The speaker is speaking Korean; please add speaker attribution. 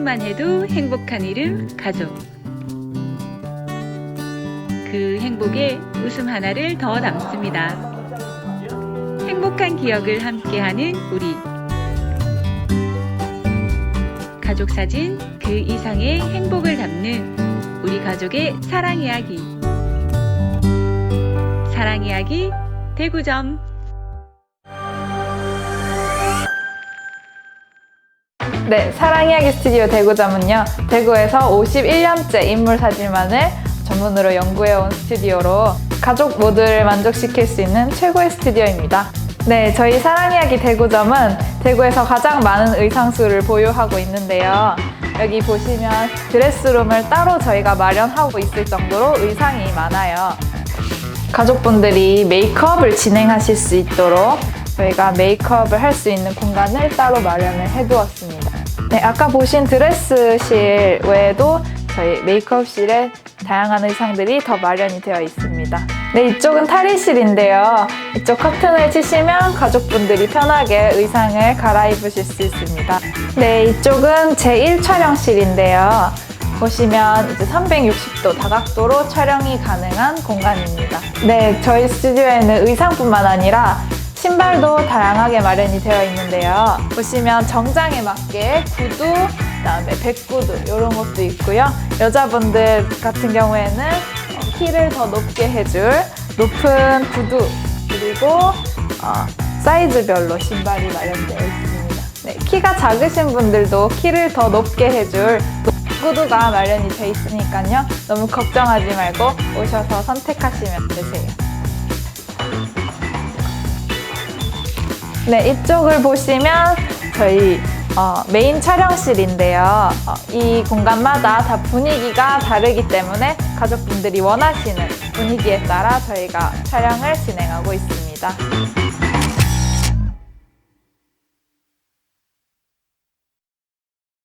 Speaker 1: 상상만 해도 행복한 이름 가족. 그 행복에 웃음 하나를 더 담습니다. 행복한 기억을 함께하는 우리. 가족 사진 그 이상의 행복을 담는 우리 가족의 사랑 이야기. 사랑 이야기 대구점.
Speaker 2: 네, 사랑이야기 스튜디오 대구점은요, 대구에서 51년째 인물 사진만을 전문으로 연구해온 스튜디오로 가족 모두를 만족시킬 수 있는 최고의 스튜디오입니다. 네, 저희 사랑이야기 대구점은 대구에서 가장 많은 의상수를 보유하고 있는데요. 여기 보시면 드레스룸을 따로 저희가 마련하고 있을 정도로 의상이 많아요. 가족분들이 메이크업을 진행하실 수 있도록 저희가 메이크업을 할 수 있는 공간을 따로 마련을 해두었습니다. 네, 아까 보신 드레스실 외에도 저희 메이크업실에 다양한 의상들이 더 마련이 되어 있습니다. 네, 이쪽은 탈의실인데요. 이쪽 커튼을 치시면 가족분들이 편하게 의상을 갈아입으실 수 있습니다. 네, 이쪽은 제1 촬영실인데요. 보시면 이제 360도 다각도로 촬영이 가능한 공간입니다. 네, 저희 스튜디오에는 의상뿐만 아니라 신발도 다양하게 마련이 되어 있는데요. 보시면 정장에 맞게 구두, 그다음에 백구두 이런 것도 있고요. 여자분들 같은 경우에는 어, 키를 더 높게 해줄 높은 구두 그리고 어, 사이즈별로 신발이 마련되어 있습니다. 네, 키가 작으신 분들도 키를 더 높게 해줄 구두가 마련이 돼 있으니까요. 너무 걱정하지 말고 오셔서 선택하시면 되세요. 네, 이쪽을 보시면 저희 어, 메인 촬영실인데요. 어, 이 공간마다 다 분위기가 다르기 때문에 가족분들이 원하시는 분위기에 따라 저희가 촬영을 진행하고 있습니다.